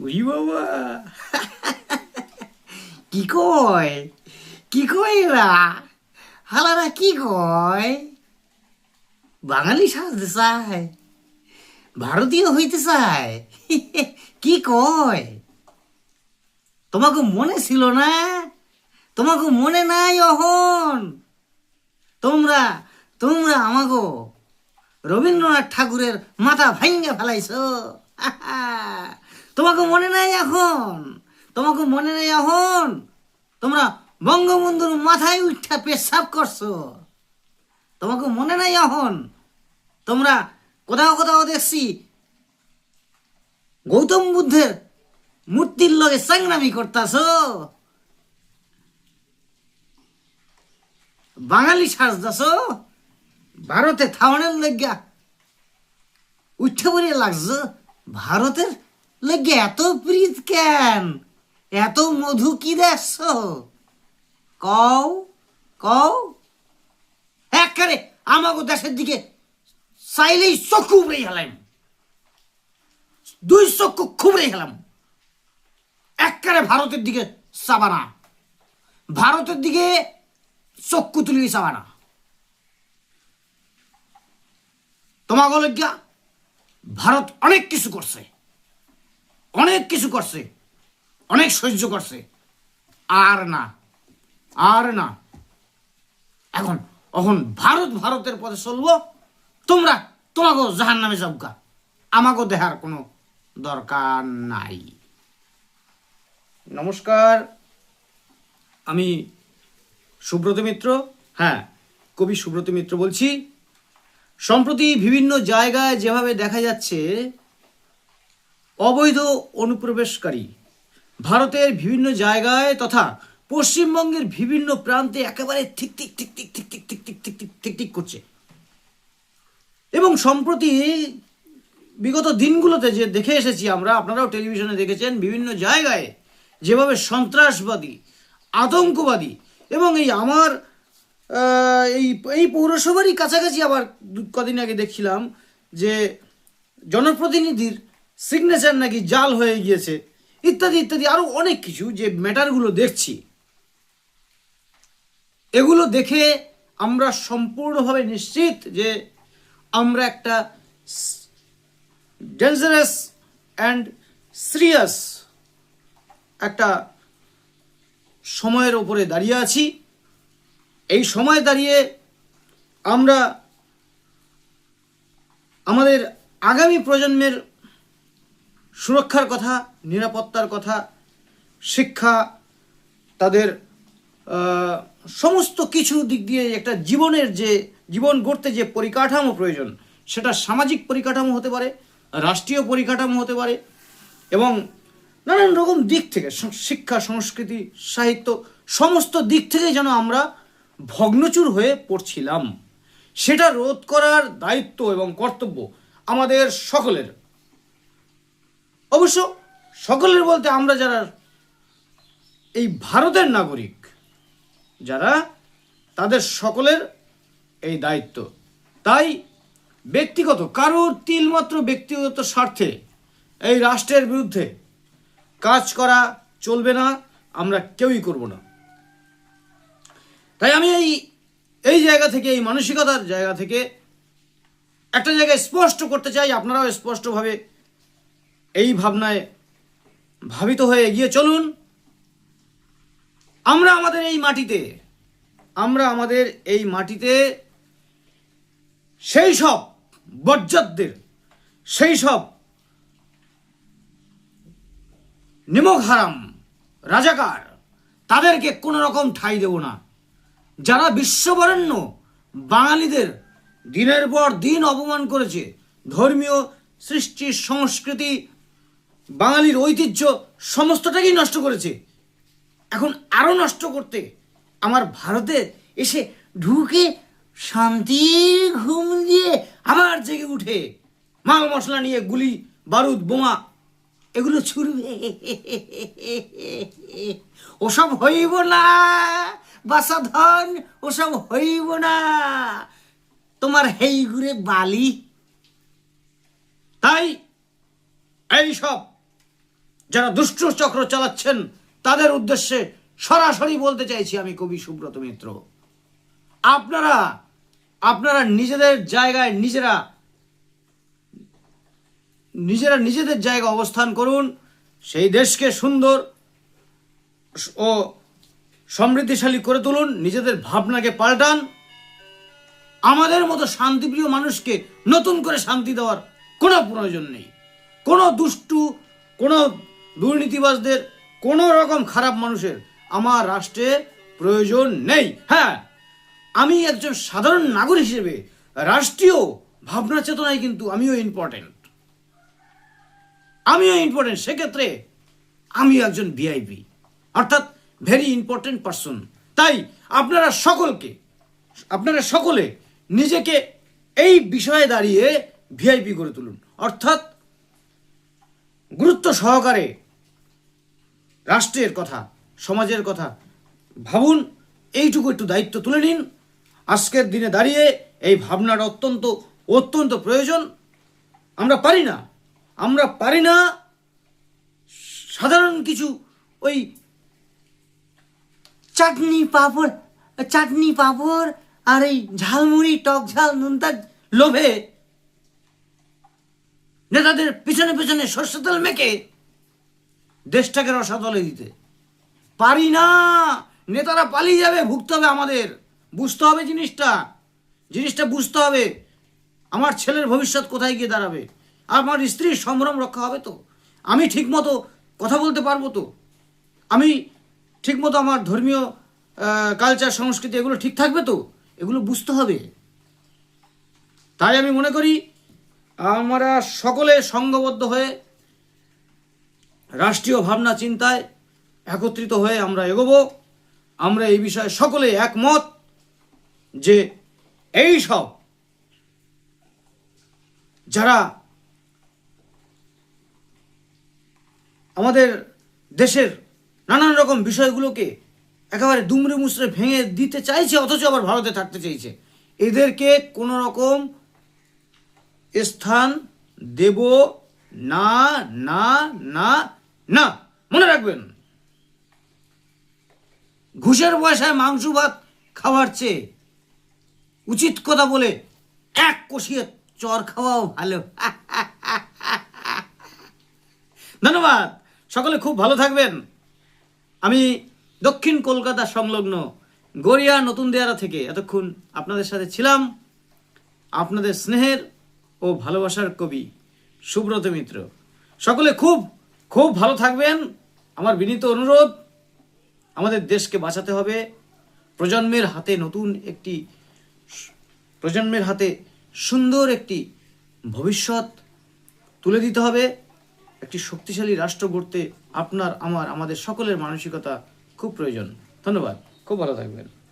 We বাবা কি কয় কি কয় এরা হালারা কি কয় বাঙালি সাজতে চায় ভারতীয় হইতে চায় কি কয় তোমাকে মনে ছিল না? তোমাকে মনে নাই অহন। তোমরা তোমরা আমাকে রবীন্দ্রনাথ ঠাকুরের মাথা ভাঙ্গে ফেলাইছ। তোমাকে মনে নাই এখন। তোমাকে মনে নাই এখন। তোমরা বঙ্গবন্ধুর মাথায় উঠা পেশাব করছ। তোমাকে মনে নাই এখন। তোমরা কোথাও কোথাও দেখছি গৌতম বুদ্ধের মূর্তির লগে সংগ্রামী করতাছ। বাঙালি সাজদাস ভারতে থাওয়ানের লেগা উঠে পড়ে লাগছে। ভারতের লেগে এত প্রীত কেন? এত মধু কি দেখছ? কও কও। একবারে আমাকে দেশের দিকে চাইলেই চক্ষু উড়ে গেলাম দুই চক্ষু খুবড়ে গেলাম একবারে ভারতের দিকে চাবানা ভারতের দিকে চক্ষু তুলি চাবানা তোমাকে ভারত অনেক কিছু করছে। অনেক কিছু করছে। অনেক সহ্য করছে। আর না আর না। এখন এখন ভারত ভারতের পথে চলবো, তোমরা তোমাকেও জাহান নামে যাবগা আমাকেও দেহার কোনো দরকার নাই। নমস্কার, আমি সুব্রত মিত্র। হ্যাঁ কবি সুব্রত মিত্র বলছি। সম্প্রতি বিভিন্ন জায়গায় যেভাবে দেখা যাচ্ছে অবৈধ অনুপ্রবেশকারী ভারতের বিভিন্ন জায়গায় তথা পশ্চিমবঙ্গের বিভিন্ন প্রান্তে একেবারে ঠিক ঠিক ঠিক ঠিক ঠিক ঠিক ঠিক ঠিক ঠিক ঠিক ঠিক ঠিক করছে এবং সম্প্রতি বিগত দিনগুলোতে যে দেখে এসেছি আমরা আপনারাও টেলিভিশনে দেখেছেন বিভিন্ন জায়গায় যেভাবে সন্ত্রাসবাদী আতঙ্কবাদী এবং এই আমার এই এই পৌরসভারই কাছাকাছি আবার কদিন আগে দেখছিলাম যে জনপ্রতিনিধির সিগনেচার নাকি জাল হয়ে গিয়েছে, ইত্যাদি ইত্যাদি আরও অনেক কিছু যে ম্যাটারগুলো দেখছি। এগুলো দেখে আমরা সম্পূর্ণভাবে নিশ্চিত যে আমরা একটা ডেঞ্জারাস অ্যান্ড সিরিয়াস একটা সময়ের ওপরে দাঁড়িয়ে আছি। এই সময় দাঁড়িয়ে আমরা আমাদের আগামী প্রজন্মের সুরক্ষার কথা, নিরাপত্তার কথা, শিক্ষা, তাদের সমস্ত কিছু দিক দিয়ে একটা জীবনের যে, জীবন গড়তে যে পরিকাঠামো প্রয়োজন, সেটা সামাজিক পরিকাঠামো হতে পারে, রাষ্ট্রীয় পরিকাঠামো হতে পারে, এবং নানান রকম দিক থেকে শিক্ষা, সংস্কৃতি, সাহিত্য, সমস্ত দিক থেকে যেন আমরা ভগ্নচুর হয়ে পড়ছিলাম। সেটা রোধ করার দায়িত্ব এবং কর্তব্য আমাদের সকলের। অবশ্য সকলের বলতে আমরা যারা এই ভারতের নাগরিক, যারা তাদের সকলের এই দায়িত্ব। তাই ব্যক্তিগত, কারোর তিলমাত্র ব্যক্তিগত স্বার্থে এই রাষ্ট্রের বিরুদ্ধে কাজ করা চলবে না, আমরা কেউই করব না। তাই আমি এই এই জায়গা থেকে, এই মানসিকতার জায়গা থেকে একটা জায়গায় স্পষ্ট করতে চাই, আপনারাও স্পষ্টভাবে এই ভাবনায় ভাবিত হয়ে এগিয়ে চলুন। আমরা আমাদের এই মাটিতে, আমরা আমাদের এই মাটিতে সেই সব বজ্জাতদের, সেই সব নিমক হারাম রাজাকার, তাদেরকে কোনো রকম ঠাঁই দেব না। যারা বিশ্ববরেণ্য বাঙালিদের দিনের পর দিন অপমান করেছে ধর্মীয় সৃষ্টি, সংস্কৃতি বাঙালির ঐতিহ্য সমস্তটাকেই নষ্ট করেছে। এখন আরও নষ্ট করতে আমার ভারতে এসে ঢুকে শান্তি ঘুম দিয়ে আবার জেগে উঠে। মাল মশলা নিয়ে গুলি, বারুদ, বোমা, এগুলো ছুড়বে। ওসব হইব না, বাসাধন, ওসব হইব না। তোমার হেই ঘুরে বালি। তাই, এই সব যারা দুষ্ট চক্র চালাচ্ছেন, তাদের উদ্দেশ্যে সরাসরি বলতে চাইছি আমি কবি সুব্রত মিত্র। আপনারা আপনারা নিজেদের জায়গায় নিজেরা নিজেরা নিজেদের জায়গা অবস্থান করুন, সেই দেশকে সুন্দর ও সমৃদ্ধিশালী করে তুলুন, নিজেদের ভাবনাকে পাল্টান। আমাদের মতো শান্তিপ্রিয় মানুষকে নতুন করে শান্তি দেওয়ার কোনো প্রয়োজন নেই। কোনো দুষ্টু, কোনো দুর্নীতিবাজদের কোনো রকম খারাপ মানুষের আমার রাষ্ট্রে প্রয়োজন নেই। হ্যাঁ আমি একজন সাধারণ নাগরিক হিসেবে রাষ্ট্রীয় ভাবনা চেতনায় কিন্তু আমিও ইম্পর্টেন্ট আমিও ইম্পর্টেন্ট সেক্ষেত্রে আমিও একজন ভিআইপি অর্থাৎ ভেরি ইম্পর্টেন্ট পার্সন তাই আপনারা সকলকে, আপনারা সকলে নিজেকে এই বিষয়ে দাঁড়িয়ে ভিআইপি করে তুলুন। অর্থাৎ গুরুত্ব সহকারে রাষ্ট্রের কথা, সমাজের কথা। ভাবুন, এইটুকু একটু দায়িত্ব তুলে নিন। আজকের দিনে দাঁড়িয়ে এই ভাবনাটা অত্যন্ত অত্যন্ত প্রয়োজন। আমরা পারি না, আমরা পারি না সাধারণ কিছু ওই চাটনি পাঁপড় চাটনি পাঁপড় আর এই ঝালমুড়ি, টক ঝাল নুনতার লোভে নেতাদের পিছনে পিছনে সর্ষে তেল মেখে দেশটাকে রসাতলে দিতে। পারি না। নেতারা পালিয়ে যাবে, ভুগতে হবে আমাদের। বুঝতে হবে জিনিসটা। জিনিসটা বুঝতে হবে। আমার ছেলের ভবিষ্যৎ কোথায় গিয়ে দাঁড়াবে? আমার স্ত্রীর সম্ভ্রম রক্ষা হবে তো? আমি ঠিকমতো কথা বলতে পারব তো? আমি ঠিকমতো আমার ধর্মীয় কালচার সংস্কৃতি এগুলো ঠিক থাকবে তো? এগুলো বুঝতে হবে। তাই আমি মনে করি, আমরা সকলে সঙ্গবদ্ধ হয়ে রাষ্ট্রীয় ভাবনা চিন্তায় একত্রিত হয়ে আমরা এগোবো। আমরা এই বিষয়ে সকলে একমত যে এই সব যারা আমাদের দেশের নানান রকম বিষয়গুলোকে একেবারে দুমড়ে মুচড়ে ভেঙে দিতে চাইছে, অথচ আবার ভারতে থাকতে চাইছে, এদেরকে কোনো রকম স্থান দেব না না না না, মনে রাখবেন, ঘুষের পয়সায় মাংস ভাত খাওয়ার চেয়ে উচিত কথা বলে এক কষিয়ে চর খাওয়াও ভালো। ধন্যবাদ, সকলে খুব ভালো থাকবেন। আমি দক্ষিণ কলকাতা সংলগ্ন গড়িয়া নতুন দেয়ারা থেকে এতক্ষণ আপনাদের সাথে ছিলাম। আপনাদের স্নেহের ও ভালোবাসার কবি সুব্রত মিত্র। সকলে খুব খুব ভালো থাকবেন। আমার বিনীত অনুরোধ, আমাদের দেশকে বাঁচাতে হবে। প্রজন্মের হাতে নতুন একটি প্রজন্মের হাতে সুন্দর একটি ভবিষ্যৎ তুলে দিতে হবে। একটি শক্তিশালী রাষ্ট্র গড়তে আপনার, আমার, আমাদের সকলের মানসিকতা খুব প্রয়োজন। ধন্যবাদ। খুব ভালো থাকবেন।